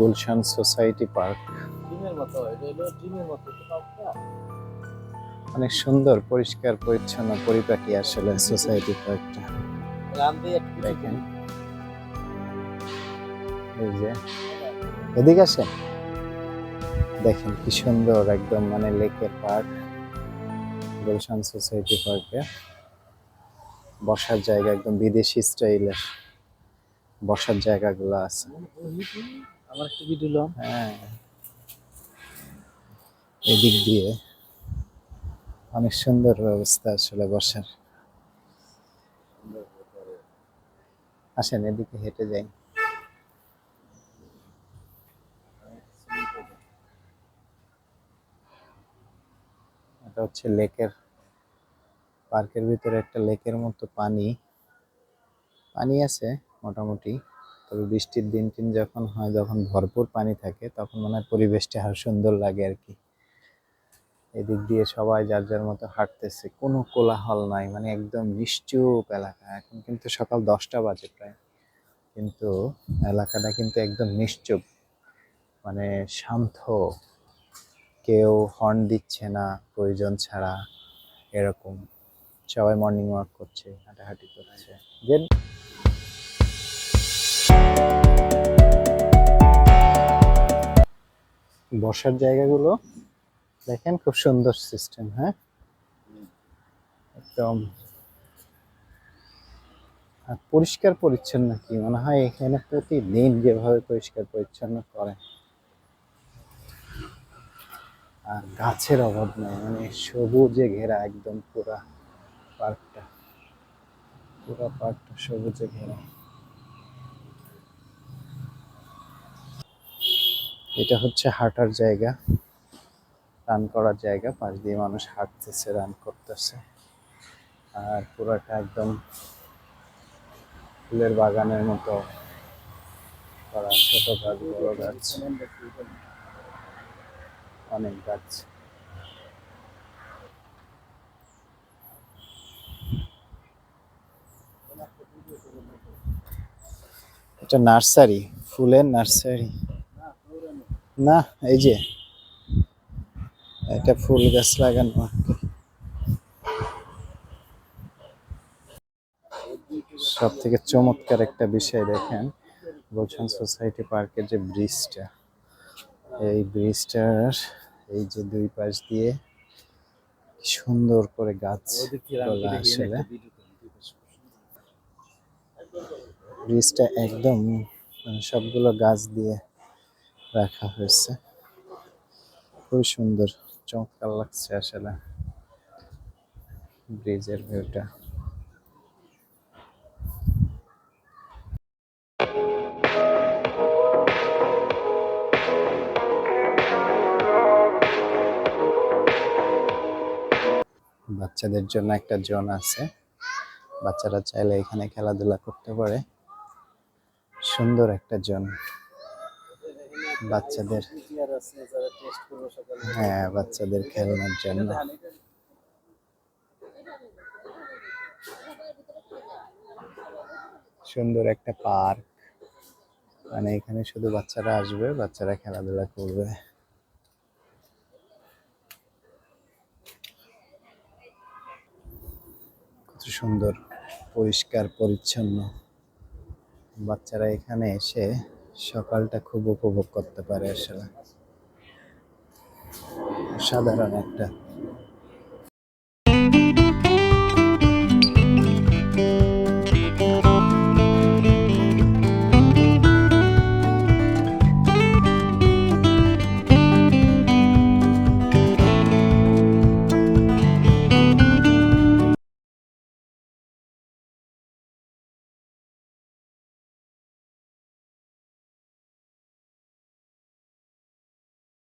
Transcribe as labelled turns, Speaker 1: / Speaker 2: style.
Speaker 1: Gulshan society park. অনেক সুন্দর পরিষ্কার পরিচ্ছন্ন পরিপাটি আসলে সোসাইটি পার্কটা। দেখেন। এই যে এদিকে আসেন। দেখেন কি সুন্দর একদম মানে লেকের পার্ক গুলশান সোসাইটি পার্কে। বসার জায়গা একদম বিদেশি স্টাইলের বসার জায়গাগুলো আছে।
Speaker 2: আমার একটা ভিডিও লো
Speaker 1: হ্যাঁ। এদিক দিয়ে অনেক সুন্দর ব্যবস্থা আসলে বসার আসেন, এদিকে হেঁটে যাই। এটা হচ্ছে লেকের, পার্কের ভিতরে একটা লেকের মতো পানি। পানি আছে মোটামুটি। তবে বৃষ্টির দিন টিন যখন হয়, যখন ভরপুর পানি থাকে, তখন মনে হয় পরিবেশটা আরও সুন্দর লাগে আর কি। এদিক দিয়ে সবাই যার যার মতো হাঁটতেছে, কোনো কোলাহল নাই মানে একদম নিশ্চুপ এলাকা। এখন কিন্তু সকাল দশটা বাজে প্রায়, কিন্তু এলাকাটা কিন্তু একদম নিশ্চুপ মানে শান্ত। কেউ হর্ন দিচ্ছে না, প্রয়োজন ছাড়া, এরকম। সবাই মর্নিং ওয়াক করছে, হাঁটাহাঁটি করছে। যে বসার জায়গাগুলো দেখেন, খুব সুন্দর সিস্টেম হ্যাঁ? একদম। আর পরিষ্কার পরিচ্ছন্ন কি? মনে হয় এখানে প্রতিদিন যেভাবে পরিষ্কার পরিচ্ছন্ন করে আর গাছের অভাব নেই মানে সবুজে ঘেরা একদম পুরা পার্কটা পুরা পার্কটা সবুজে ঘেরা। এটা হচ্ছে হাঁটার জায়গা। রান করার জায়গা, পাশ দিয়ে মানুষ হাঁটতেছে, রান করতেছে। আর পুরাটা একদম ফুলের বাগানের মতো করা, ছোট গাছ, বড় গাছ। অনেক গাছ। এটা নার্সারি, ফুলের নার্সারি। না, এই যে। এটা ফুল গাছ লাগানো। সব থেকে চমৎকার একটা বিষয় দেখেন গুলশান সোসাইটি পার্কের যে ব্রিজটা। এই ব্রিজটার এই যে দুই পাশ দিয়ে সুন্দর করে গাছ আসলে। ব্রিজটা একদম মানে সবগুলো গাছ দিয়ে রাখা হয়েছে। খুবই সুন্দর, চমৎকার লাগছে আসলে। ব্রিজের ভিউটা। বাচ্চাদের জন্য একটা জোন আছে। বাচ্চারা চাইলে এখানে খেলাধুলা করতে পারে। সুন্দর একটা জোন বাচ্চাদের হ্যাঁ বাচ্চাদের খেলনার জন্য। সুন্দর একটা পার্ক। মানে এখানে শুধু বাচ্চারা আসবে, বাচ্চারা খেলাধুলা করবে। কত সুন্দর, পরিষ্কার, পরিচ্ছন্ন। বাচ্চারা এখানে এসে সকালটা খুব উপভোগ করতে পারে আসলে। সাধারণ একটা